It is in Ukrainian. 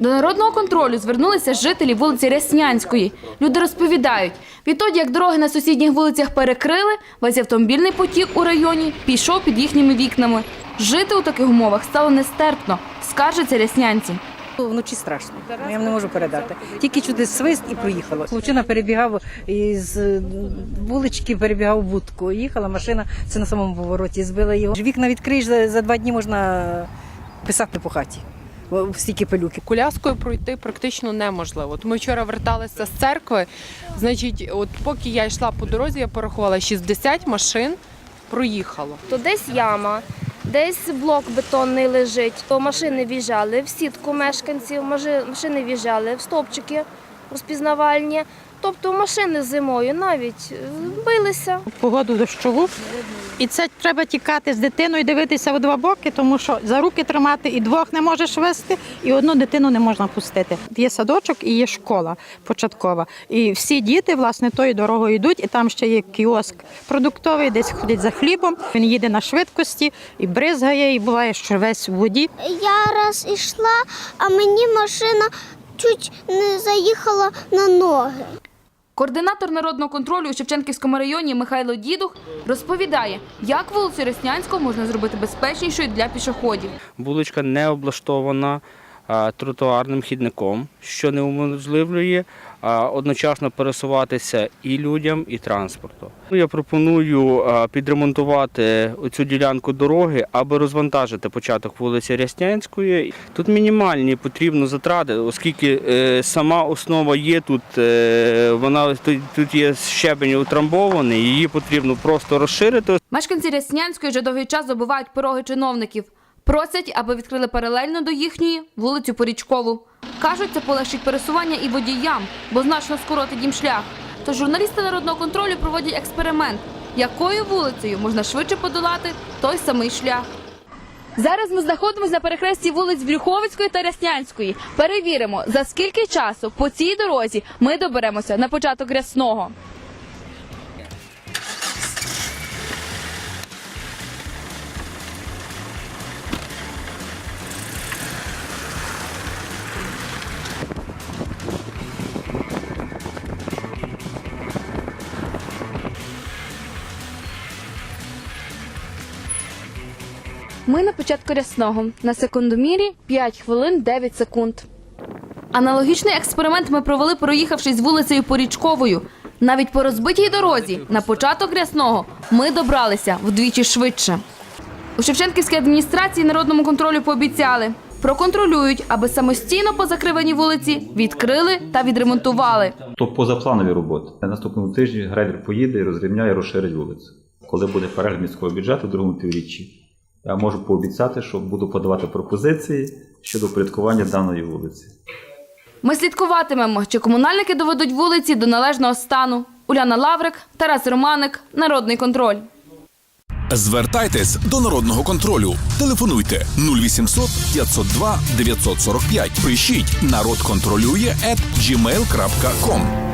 До народного контролю звернулися жителі вулиці Ряснянської. Люди розповідають, відтоді, як дороги на сусідніх вулицях перекрили, весь автомобільний потік у районі пішов під їхніми вікнами. Жити у таких умовах стало нестерпно, скаржаться ряснянці. Вночі страшно. Я не можу передати. Тільки чуди свист і проїхало. Хлопчина перебігав із вулички, перебігав будку. Їхала машина, це на самому повороті. Збила його. Вікна відкриєш за два дні можна писати по хаті. Бо Стільки пилюки. коляскою пройти практично неможливо. От ми вчора верталися з церкви. Значить, от поки я йшла по дорозі, я порахувала 60 машин проїхало. то десь яма, десь блок бетонний лежить, то машини в'їжджали в сітку мешканців, машини в'їжджали в стовпчики розпізнавальні. Тобто машини зимою навіть е, билися. погоду дощову. І це треба тікати з дитиною, дивитися в два боки, тому що за руки тримати і двох не можеш вести, і одну дитину не можна пустити. Є садочок і є школа початкова. І всі діти власне тою дорогою йдуть, і там ще є кіоск продуктовий, десь ходять за хлібом. Він їде на швидкості і бризгає, і буває, що весь в воді. Я раз ішла, а мені машина чуть не заїхала на ноги. Координатор народного контролю у Шевченківському районі Михайло Дідух розповідає, як вулицю Реснянського можна зробити безпечнішою для пішоходів. Вуличка не облаштована тротуарним хідником, що не уможливлює одночасно пересуватися і людям, і транспорту. Я пропоную підремонтувати цю ділянку дороги, аби розвантажити початок вулиці Ряснянської. Тут мінімальні потрібно затрати, оскільки е, сама основа є тут, е, вона тут є щебень утрамбований, її потрібно просто розширити. Мешканці Ряснянської вже довгий час забувають пороги чиновників. Просять, аби відкрили паралельно до їхньої вулицю Порічкову. Кажуть, це полегшить пересування і водіям, бо значно скоротить їм шлях. Тож журналісти народного контролю проводять експеримент, якою вулицею можна швидше подолати той самий шлях. Зараз ми знаходимося на перехресті вулиць Брюховицької та Ряснянської. Перевіримо, за скільки часу по цій дорозі ми доберемося на початок рясного. Ми на початку рясного. На секундомірі 5 хвилин 9 секунд. Аналогічний експеримент ми провели, проїхавшись вулицею Порічковою. Навіть по розбитій дорозі на початок рясного ми добралися вдвічі швидше. У Шевченківській адміністрації народному контролю пообіцяли. Проконтролюють, аби самостійно по закриваній вулиці відкрили та відремонтували. То позапланові роботи. На наступному тижні грейдер поїде і розрівняє, розширить вулицю. Коли буде перегляд міського бюджету в другому півріччі, я можу пообіцяти, що буду подавати пропозиції щодо впорядкування даної вулиці. Ми слідкуватимемо, чи комунальники доведуть вулиці до належного стану. Уляна Лаврик, Тарас Романик, Народний контроль. Звертайтесь до народного контролю. Телефонуйте 0800 502 945. Пишіть народ контролює at gmail.com.